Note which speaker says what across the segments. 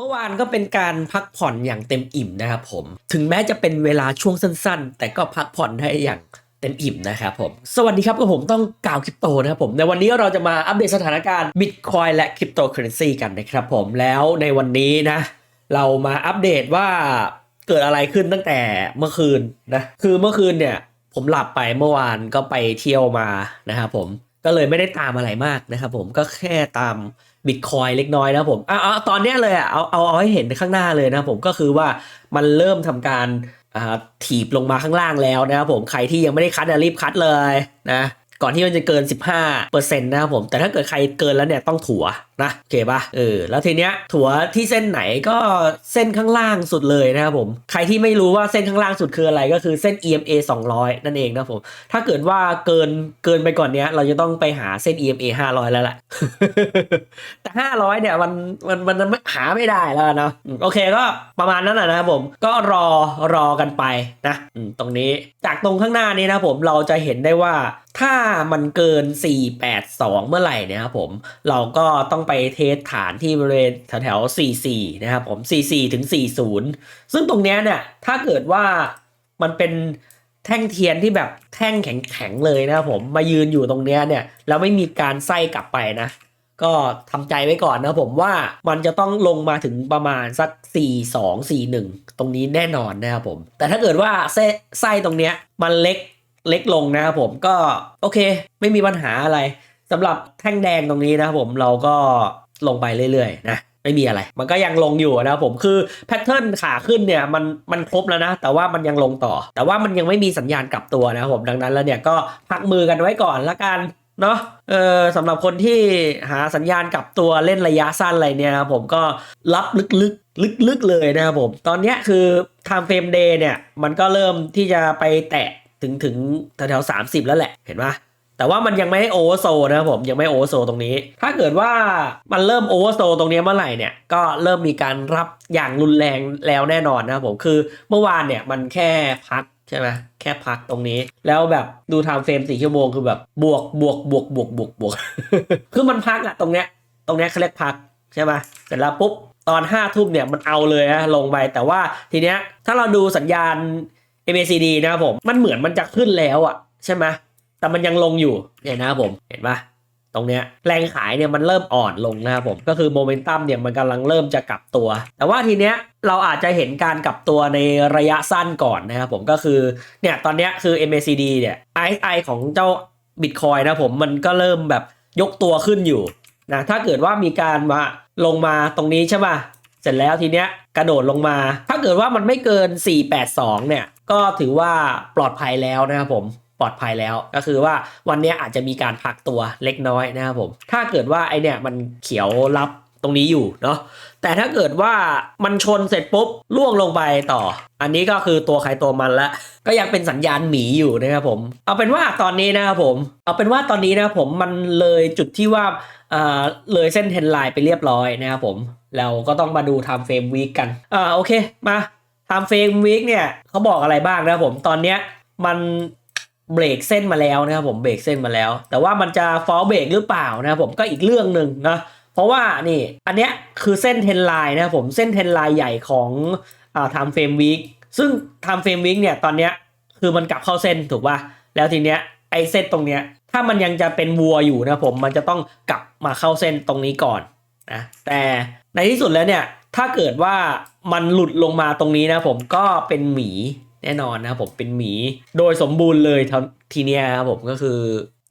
Speaker 1: เมื่อวานก็เป็นการพักผ่อนอย่างเต็มอิ่มนะครับผม ถึงแม้จะเป็นเวลาช่วงสั้นๆ แต่ก็พักผ่อนได้อย่างเต็มอิ่มนะครับผม สวัสดีครับกับผมต้องกล่าวคริปโตนะครับผม ในวันนี้เราจะมาอัปเดตสถานการณ์บิตคอยและคริปโตเคอเรนซีกันนะครับผม แล้วในวันนี้นะ เรามาอัปเดตว่าเกิดอะไรขึ้นตั้งแต่เมื่อคืนนะ คือเมื่อคืนเนี่ยผมหลับไปเมื่อวานก็ไปเที่ยวมานะครับผม ก็เลยไม่ได้ตามอะไรมากนะครับผมก็แค่ตามบิตคอยเล็กน้อยนะผมเอาเอาตอนนี้เลยอะเอาเอาเอาให้เห็นข้างหน้าเลยนะผมก็คือว่ามันเริ่มทำการถีบลงมาข้างล่างแล้วนะครับผมใครที่ยังไม่ได้คัดอะรีบคัดเลยนะก่อนที่มันจะเกิน 15%นะครับผมแต่ถ้าเกิดใครเกินแล้วเนี่ยต้องถัว นะโอเคปะเออแล้วทีเนี้ยถั่วที่เส้นไหนก็เส้นข้างล่างสุดเลยนะครับผม ใครที่ไม่รู้ว่าเส้นข้างล่างสุดคืออะไรก็คือเส้น EMA 200 นั่นเองนะผม ถ้าเกิดว่าเกินเกินไปก่อนเนี้ย เราจะต้องไปหาเส้น EMA 500 แล้วแหละแต่ 500 เนี่ยมันมันมันมันหาไม่ได้แล้วนะโอเคก็ประมาณนั้นแหละนะครับผมก็รอรอกันไปนะตรงนี้จากตรงข้างหน้านี้นะผมเราจะเห็นได้ว่าถ้ามันเกิน 482 เมื่อไหร่เนี่ยครับผม เราก็ต้องไปเทสฐานที่บริเวณแถวๆ44 นะครับผม 44 ถึง 40 ซึ่งตรงเนี้ยเนี่ยถ้าเกิดว่ามันเป็นแท่งเทียนที่แบบแท่งแข็งๆเลยนะครับผมมายืนอยู่ตรงเนี้ยเนี่ยแล้วไม่มีการไส้กลับไปนะ ก็ทำใจไว้ก่อนนะผมว่ามันจะต้องลงมาถึงประมาณสัก 4 2 4 1 ตรงนี้แน่นอนนะครับผม แต่ถ้าเกิดว่าไส้ไส้ตรงเนี้ยมันเล็กเล็กลงนะครับผมก็โอเค ไม่มีปัญหาอะไร สำหรับแท่งแดงตรงนี้นะครับผมเราก็ลงไปเรื่อยๆนะไม่มีอะไร มันก็ยังลงอยู่นะครับผมคือแพทเทิร์นขาขึ้นเนี่ยมันมันครบแล้วนะ แต่ว่ามันยังลงต่อ แต่ว่ามันยังไม่มีสัญญาณกลับตัวนะครับผมดังนั้นแล้วเนี่ยก็พักมือกันไว้ก่อนละกันเนาะเออสำหรับคนที่หาสัญญาณกลับตัวเล่นระยะสั้นอะไรเนี่ยนะครับผมก็รับลึกๆลึกๆเลยนะครับผม ตอนนี้คือ time frame day เนี่ย มันก็เริ่มที่จะไปแตะถึงถึงแถวๆสามสิบแล้วแหละเห็นปะ แต่ว่ามันยังไม่ได้โอเวอร์โซนะครับผมยังไม่โอเวอร์โซตรงนี้ ถ้าเกิดว่ามันเริ่มโอเวอร์โซตรงนี้เมื่อไหร่เนี่ยก็เริ่มมีการรับอย่างรุนแรงแล้วแน่นอนนะครับผมคือเมื่อวานเนี่ยมันแค่พักใช่ไหมแค่พักตรงนี้ แล้วแบบดูไทม์เฟรมสี่ชั่วโมงคือแบบบวกบวกบวกบวกบวกบวกคือมันพักอะตรงเนี้ยตรงเนี้ยเขาเรียกพักใช่ไหมเสร็จแล้วปุ๊บตอนห้าทุ่มเนี่ยมันเอาเลยนะลงไปแต่ว่าทีเนี้ยถ้าเราดูสัญญาณ MACD นะครับผมมันเหมือนมันจะขึ้นแล้วอะใช่ไหม แต่มันยังลงอยู่เนี่ยนะครับผมเห็นปะตรงเนี้ยแรงขายเนี่ยมันเริ่มอ่อนลงนะครับผมก็คือโมเมนตัมเนี่ยมันกำลังเริ่มจะกลับตัว แต่ว่าทีเนี้ยเราอาจจะเห็นการกลับตัวในระยะสั้นก่อนนะครับผมก็คือเนี่ยตอนเนี้ยคือ MACD เนี่ย RSI ของเจ้า Bitcoin นะผมมันก็เริ่มแบบยกตัวขึ้นอยู่นะถ้าเกิดว่ามีการมาลงมาตรงนี้ใช่ป่ะเสร็จแล้วทีเนี้ยกระโดดลงมา ถ้าเกิดว่ามันไม่เกิน 482 เนี่ยก็ถือว่าปลอดภัยแล้วนะครับผม ปลอดภัยแล้ว ก็คือว่าวันนี้อาจจะมีการพักตัวเล็กน้อยนะครับผม ถ้าเกิดว่าไอเนี่ยมันเขียวรับตรงนี้อยู่เนาะแต่ถ้าเกิดว่ามันชนเสร็จปุ๊บล่วงลงไปต่อ อันนี้ก็คือตัวใครตัวมันละก็ยังเป็นสัญญาณหมีอยู่นะครับผม เอาเป็นว่าตอนนี้นะครับผม เอาเป็นว่าตอนนี้นะครับผมมันเลยจุดที่ว่าอ่าเลยเส้นเทนไลน์ไปเรียบร้อยนะครับผมเราก็ต้องมาดู time frame week กันอ่าโอเคมา time frame week เนี่ยเขาบอกอะไรบ้างนะครับผมตอนเนี้ยมัน เบรกเส้นมาแล้วนะครับผมเบรกเส้นมาแล้ว แต่ว่ามันจะฟอลเบรกหรือเปล่านะครับผมก็อีกเรื่องหนึ่งนะเพราะว่านี่อันเนี้ยคือเส้นเทนไลน์นะครับผมเส้นเทนไลน์ใหญ่ของอ่า time frame week ซึ่ง time frame week เนี่ยตอนเนี้ยคือมันกลับเข้าเส้นถูกป่ะแล้วทีเนี้ยไอเส้นตรงเนี้ยถ้ามันยังจะเป็นวัวอยู่นะครับผมมันจะต้องกลับมาเข้าเส้นตรงนี้ก่อนนะแต่ในที่สุดแล้วเนี่ยถ้าเกิดว่ามันหลุดลงมาตรงนี้นะผมก็เป็นหมี แน่นอนนะครับผมเป็นหมี โดยสมบูรณ์เลยท,ทีเนี้ยครับผมก็คือ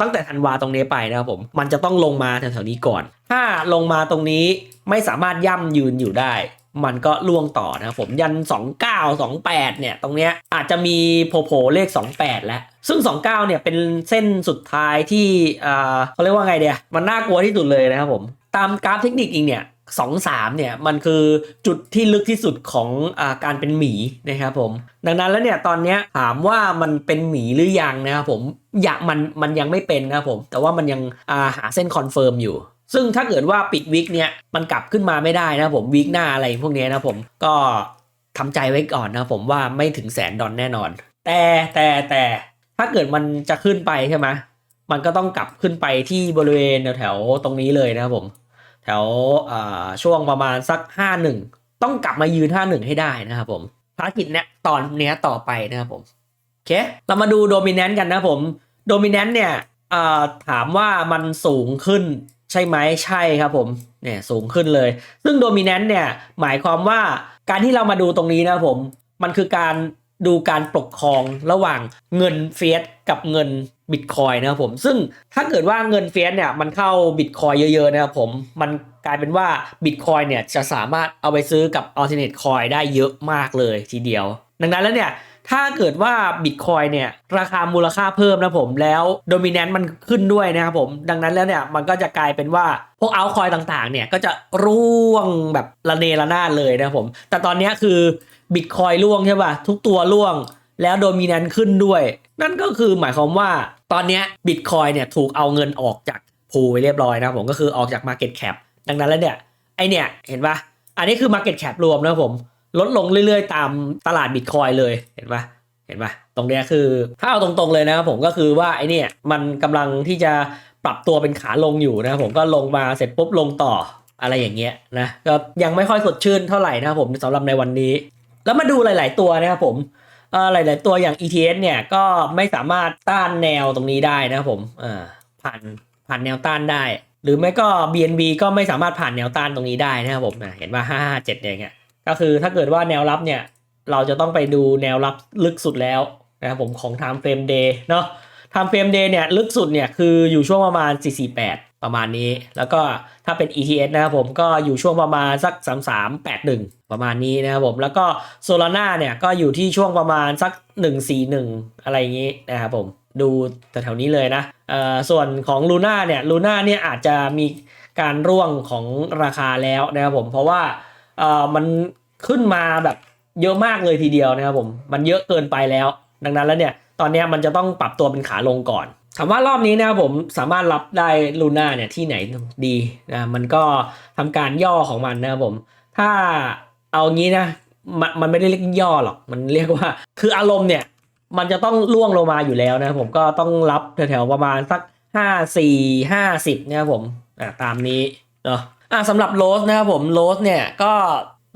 Speaker 1: ตั้งแต่ธันวาตรงนี้ไปนะครับผมมันจะต้องลงมาแถวๆนี้ก่อน ถ้าลงมาตรงนี้ไม่สามารถย่ำยืนอยู่ได้ มันก็ล่วงต่อนะครับผมยัน 29 28 เนี่ย ตรงเนี้ยอาจจะมีโผล่เลข 28 แล้ว ซึ่ง 29 เนี่ยเป็นเส้นสุดท้ายที่อ่าเขาเรียกว่าไงเดียมันน่ากลัวที่สุดเลยนะครับผม ตามกราฟเทคนิคเองเนี่ย สองสามเนี่ยมันคือจุดที่ลึกที่สุดของอาการเป็นหมีนะครับผม ดังนั้นแล้วเนี่ยตอนนี้ถามว่ามันเป็นหมีหรือยังนะครับผมอยากมันมันยังไม่เป็นนะครับผม แต่ว่ามันยังาหาเส้นคอนเฟิร์มอยู่ซึ่งถ้าเกิดว่าปิดวิกเนี่ยมันกลับขึ้นมาไม่ได้นะครับผมวิกหน้าอะไรพวกนี้นะผมก็ทำใจไว้ก่อนนะผมว่าไม่ถึงแสนดอลแน่นอน แต่แต่แต่ถ้าเกิดมันจะขึ้นไปใช่ไหมมันก็ต้องกลับขึ้นไปที่บริเวณแถวๆตรงนี้เลยนะครับผม แถวช่วงประมาณสัก 51 ต้องกลับมายืน 51 ให้ได้นะครับผมภารกิจเนี้ยตอนเนี้ยต่อไปนะครับผมโอเค เรามาดูโดมิเนนต์กันนะครับผมโดมิเนนต์เนี่ยถามว่ามันสูงขึ้นใช่ไหมใช่ครับผมเนี่ยสูงขึ้นเลย ซึ่งโดมิเนนต์เนี่ยหมายความว่าการที่เรามาดูตรงนี้นะครับผม มันคือการดูการปกครองระหว่างเงินเฟียสกับเงิน บิตคอยนะครับผมซึ่งถ้าเกิดว่าเงินเฟียสเนี่ยมันเข้าบิตคอยเยอะๆนะครับผมมันกลายเป็นว่าบิตคอยเนี่ยจะสามารถเอาไปซื้อกับ alternate coin ได้เยอะมากเลยทีเดียว ดังนั้นแล้วเนี่ยถ้าเกิดว่าบิตคอยเนี่ยราคามูลค่าเพิ่มนะผมแล้วโดมิ n น n ์มันขึ้นด้วยนะครับผมดังนั้นแล้วเนี่ยมันก็จะกลายเป็นว่าพวกเอาคอยต่างๆเนี่ยก็จะร่วงแบบระเนระนาดเลยนะครับผมแต่ตอนนี้คือบิตคอยร่วงใช่ป่ะทุกตัวร่วงแล้วโดมิ n น n ์ขึ้นด้วย นั่นก็คือหมายความว่า ตอนนี้บิตคอยเนี่ยถูกเอาเงินออกจากพูไปเรียบร้อยนะผมก็คือออกจาก Market Cap ดังนั้นแล้วเนี่ยไอเนี่ยเห็นปะอันนี้คือ Market Cap รวมนะผมลดลงเรื่อยๆ ตามตลาดบิตคอยเลยเห็นปะเห็นปะตรงเนี้ยคือถ้าเอาตรงๆเลยนะครับผมก็คือว่าไอเนี่ยมันกำลังที่จะปรับตัวเป็นขาลงอยู่นะผมก็ลงมาเสร็จปุ๊บลงต่ออะไรอย่างเงี้ยนะก็ยังไม่ค่อยสดชื่นเท่าไหร่นะครับผมสำหรับในวันนี้ แล้วมาดูหลาย ๆ ตัวนะครับผม หลาย ๆ ตัวอย่าง ETS เนี่ยก็ไม่สามารถต้านแนวตรงนี้ได้นะครับผมอ่าผ่านผ่านแนวต้านได้ หรือไม่ก็ BNB ก็ไม่สามารถผ่านแนวต้านตรงนี้ได้นะครับผมเห็นว่า 557เนี่ยเงี้ยก็คือถ้าเกิดว่าแนวรับเนี่ย เราจะต้องไปดูแนวรับลึกสุดแล้วนะครับผมของ time frame day เนาะ time frame day เนี่ยลึกสุดเนี่ยคืออยู่ช่วงประมาณ 448 ประมาณนี้ แล้วก็ถ้าเป็น ETS นะครับผมก็อยู่ช่วงประมาณสัก 3381 ประมาณนี้นะครับผม แล้วก็ Solana เนี่ยก็อยู่ที่ช่วงประมาณสัก 141 อะไรอย่างนี้นะครับผม ดูแถวๆนี้เลยนะเอ่อส่วนของ Luna เนี่ย Luna เนี่ยอาจจะมีการร่วงของราคาแล้วนะครับผม เพราะว่าเอ่อมันขึ้นมาแบบเยอะมากเลยทีเดียวนะครับผม มันเยอะเกินไปแล้ว ดังนั้นแล้วเนี่ย ตอนนี้มันจะต้องปรับตัวเป็นขาลงก่อน ถามว่ารอบนี้นะครับผมสามารถรับได้ลูน่าเนี่ยที่ไหนดีนะมันก็ทำการย่อของมันนะครับผม ถ้าเอางี้นะมันมันไม่ได้เรียกย่อหรอกมันเรียกว่า คืออารมณ์เนี่ย มันจะต้องล่วงลงมาอยู่แล้วนะผมก็ต้องรับแถวๆประมาณสักห้าสี่ห้าสิบนะครับผมอ่าตามนี้เนาะอ่าสำหรับโรสนะครับผมโรสเนี่ยก็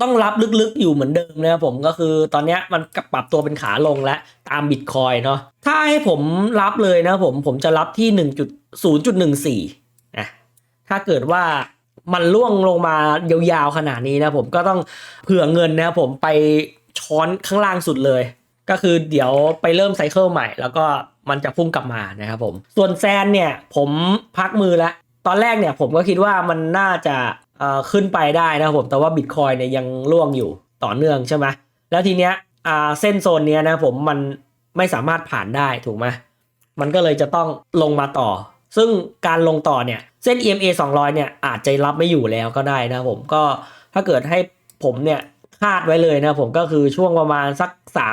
Speaker 1: ต้องรับลึกๆอยู่เหมือนเดิมนะครับผมก็คือตอนนี้มันปรับตัวเป็นขาลงแล้วตามบิตคอยเนาะถ้าให้ผมรับเลยนะผมผมจะรับที่ 1.0.14นะถ้าเกิดว่ามันล่วงลงมายาวๆขนาดนี้นะผมก็ต้องเผื่อเงินนะผมไปช้อนข้างล่างสุดเลย ก็คือเดี๋ยวไปเริ่มไซเคิลใหม่ แล้วก็มันจะพุ่งกลับมานะครับผม ส่วนแซนเนี่ยผมพักมือแล้วตอนแรกเนี่ยผมก็คิดว่ามันน่าจะ ขึ้นไปได้นะครับผมแต่ว่าบิตคอยเนี่ยยังล่วงอยู่ต่อเนื่องใช่ไหมแล้วทีเนี้ยเส้นโซนเนี้ยนะผมมันไม่สามารถผ่านได้ถูกไหมมันก็เลยจะต้องลงมาต่อ ซึ่งการลงต่อเนี่ยเส้น EMA 200 เนี่ยอาจจะรับไม่อยู่แล้วก็ได้นะผมก็ถ้าเกิดให้ผมเนี่ยคาดไว้เลยนะผมก็คือช่วงประมาณสัก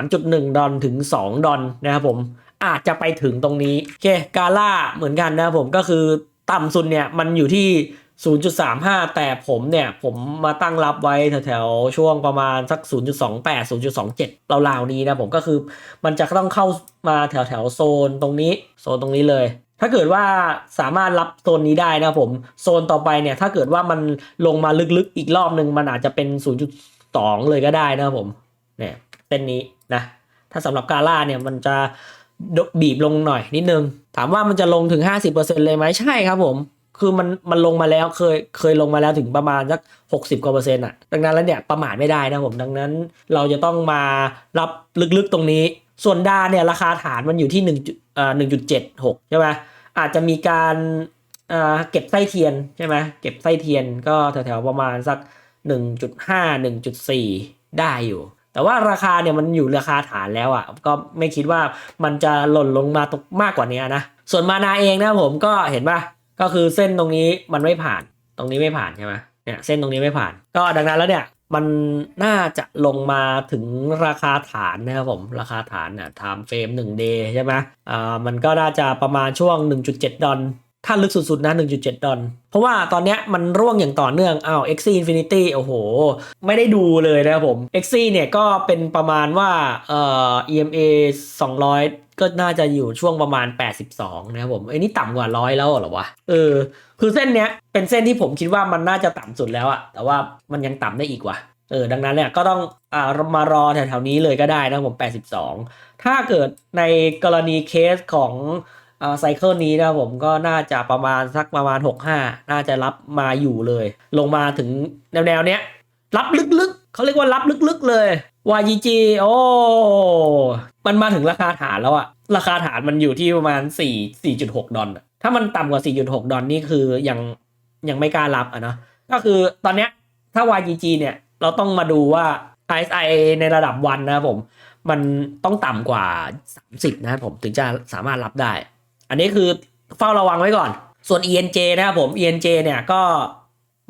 Speaker 1: 3.1 ดอลถึง 2 ดอลนะครับผมอาจจะไปถึงตรงนี้โอเคกาล่าเหมือนกันนะผมก็คือต่ำสุดเนี่ยมันอยู่ที่ 0.35 แต่ผมเนี่ย ผมมาตั้งรับไว้แถวๆ ช่วงประมาณสัก 0.28 0.27ราวๆนี้นะผมก็คือมันจะต้องเข้ามาแถวๆ โซนตรงนี้ โซนตรงนี้เลย ถ้าเกิดว่าสามารถรับโซนนี้ได้นะผมโซนต่อไปเนี่ย ถ้าเกิดว่ามันลงมาลึกๆอีกรอบหนึ่งมันอาจจะเป็น 0.2 เลยก็ได้นะผมเนี่ยเส้นนี้นะ ถ้าสำหรับกาล่าเนี่ยมันจะบีบลงหน่อยนิดนึง ถามว่ามันจะลงถึง 50%เลยไหมใช่ครับผม คือมันมันลงมาแล้วเคยเคยลงมาแล้วถึงประมาณสัก60กว่าเปอร์เซ็นต์อะดังนั้นแล้วเนี่ยประมาทไม่ได้นะผมดังนั้นเราจะต้องมารับลึกๆตรงนี้ ส่วนดาเนี่ยราคาฐานมันอยู่ที่1อ่า1.76 ใช่ไหมอาจจะมีการอ่าเก็บไส้เทียนใช่ไหมเก็บไส้เทียนก็แถวๆประมาณสัก 1.5 1.4 ได้อยู่แต่ว่าราคาเนี่ยมันอยู่ราคาฐานแล้วอะก็ไม่คิดว่ามันจะหล่นลงมาตกมากกว่านี้นะ ส่วนมานาเองนะผมก็เห็นป่ะ ก็คือเส้นตรงนี้มันไม่ผ่าน ตรงนี้ไม่ผ่านใช่ไหมเนี่ยเส้นตรงนี้ไม่ผ่าน ก็ดังนั้นแล้วเนี่ยมันน่าจะลงมาถึงราคาฐานนะครับผม ราคาฐานเนี่ยไทม์เฟรม1 day ใช่ไหมอ่ามันก็น่าจะประมาณช่วง 1.7 ดอล ถ้าลึกสุดๆนะ 1.7 ดอลเพราะว่าตอนนี้มันร่วงอย่างต่อเนื่องอ้าว x Infinity โอ้โห ไม่ได้ดูเลยนะครับผม x เนี่ยก็เป็นประมาณว่าเอ่อ EMA 200 ก็น่าจะอยู่ช่วงประมาณ 82 นะครับผมไอ้นี่ต่ำกว่าร้อยแล้วเหรอวะ เออ คือเส้นเนี้ยเป็นเส้นที่ผมคิดว่ามันน่าจะต่ำสุดแล้วอะแต่ว่ามันยังต่ำได้อีกว่ะเออดังนั้นเนี่ยก็ต้องอ่ามารอแถวๆนี้เลยก็ได้นะผม 82 ถ้าเกิดในกรณีเคสของ ไซเคิลนี้นะผมก็น่าจะประมาณสักประมาณ 65 น่าจะรับมาอยู่เลย ลงมาถึงแนวๆเนี้ย รับลึกๆ เขาเรียกว่ารับลึกๆเลย YGG โอ้มันมาถึงราคาฐานแล้วอะราคาฐานมันอยู่ที่ประมาณ 4 4.6 ดอลอะถ้ามันต่ำกว่า 4.6 ดอลนี่คือยังยังไม่กล้ารับอะนะก็คือตอนเนี้ยถ้า YGG เนี่ยเราต้องมาดูว่า RSI ในระดับวันนะผม มันต้องต่ำกว่า 30 นะผมถึงจะสามารถรับได้ อันนี้คือเฝ้าระวังไว้ก่อน ส่วน ENJ นะครับผม ENJ เนี่ยก็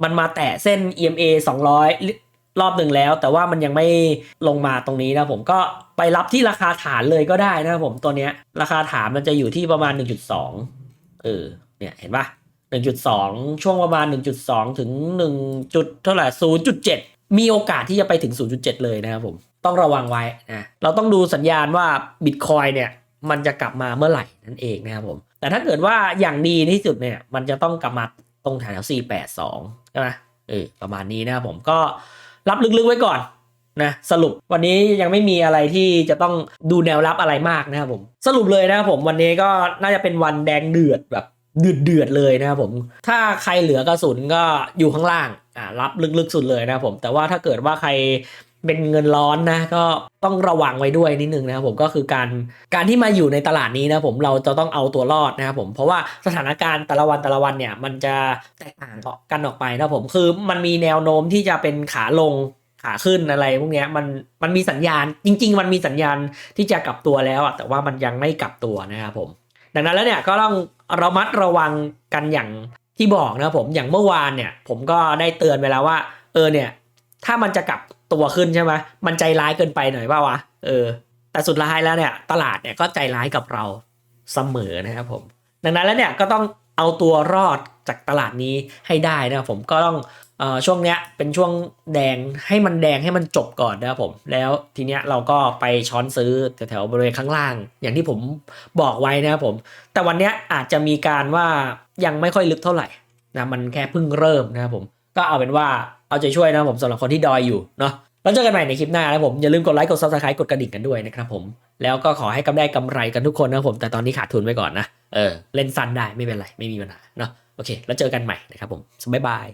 Speaker 1: มันมาแตะเส้น EMA 200 รอบหนึ่งแล้ว แต่ว่ามันยังไม่ลงมาตรงนี้นะผมก็ไปรับที่ราคาฐานเลยก็ได้นะครับผมตัวเนี้ยราคาฐานมันจะอยู่ที่ประมาณ 1.2 เออเนี่ยเห็นปะ1.2 ช่วงประมาณ 1.2 ถึง1จุดเท่าไหร่0.7 มีโอกาสที่จะไปถึง 0.7 เลยนะครับผม ต้องระวังไว้นะ เราต้องดูสัญญาณว่า Bitcoin เนี่ย มันจะกลับมาเมื่อไหร่นั่นเองนะครับผม แต่ถ้าเกิดว่าอย่างดีที่สุดเนี่ย มันจะต้องกลับมาตรงแถว482 ใช่ไหมเออประมาณนี้นะครับผมก็รับลึกๆไว้ก่อนนะสรุปวันนี้ยังไม่มีอะไรที่จะต้องดูแนวรับอะไรมากนะครับผม สรุปเลยนะครับผมวันนี้ก็น่าจะเป็นวันแดงเดือดแบบเดือดเดือดๆเลยนะครับผม ถ้าใครเหลือกระสุนก็อยู่ข้างล่างอ่ารับลึกๆสุดเลยนะครับผม แต่ว่าถ้าเกิดว่าใคร เป็นเงินร้อนนะก็ต้องระวังไว้ด้วยนิดนึงนะครับผมก็คือการการที่มาอยู่ในตลาดนี้นะผมเราจะต้องเอาตัวรอดนะครับผมเพราะว่าสถานการณ์แต่ละวันแต่ละวันเนี่ยมันจะแตกต่างกันออกไปนะผมคือมันมีแนวโน้มที่จะเป็นขาลงขาขึ้นอะไรพวกนี้มันมันมีสัญญาณจริง ๆ มันมีสัญญาณที่จะกลับตัวแล้วอะแต่ว่ามันยังไม่กลับตัวนะครับผม ดังนั้นแล้วเนี่ยก็ต้องระมัดระวังกันอย่างที่บอกนะผมอย่างเมื่อวานเนี่ย ผมก็ได้เตือนไปแล้วว่า เออเนี่ย ถ้ามันจะกลับ ตัวขึ้นใช่ไหมมันใจร้ายเกินไปหน่อยป่าวะเออ แต่สุดท้ายแล้วเนี่ยตลาดเนี่ยก็ใจร้ายกับเราเสมอนะครับผม ดังนั้นแล้วเนี่ยก็ต้องเอาตัวรอดจากตลาดนี้ให้ได้นะครับผมก็ต้องออช่วงเนี้ยเป็นช่วงแดงให้มันแดงให้มันจบก่อนนะครับผม แล้วทีเนี้ยเราก็ไปช้อนซื้อแถวๆบริเวณข้างล่าง อย่างที่ผมบอกไว้นะครับผม แต่วันเนี้ยอาจจะมีการว่ายังไม่ค่อยลึกเท่าไหร่นะมันแค่เพิ่งเริ่มนะครับผม ก็เอาเป็นว่า เอาใจช่วยนะผมสำหรับคนที่ดอยอยู่เนาะแล้วเจอกันใหม่ในคลิปหน้านะผมอย่าลืมกดไลค์กด subscribe กดกระดิ่งกันด้วยนะครับผมแล้วก็ขอให้กำได้กำไรกันทุกคนนะผมแต่ตอนนี้ขาดทุนไว้ก่อนนะเออเล่นสั้นได้ไม่เป็นไรไม่มีปัญหาเนาะโอเค แล้วเจอกันใหม่นะครับผมบ๊ายบาย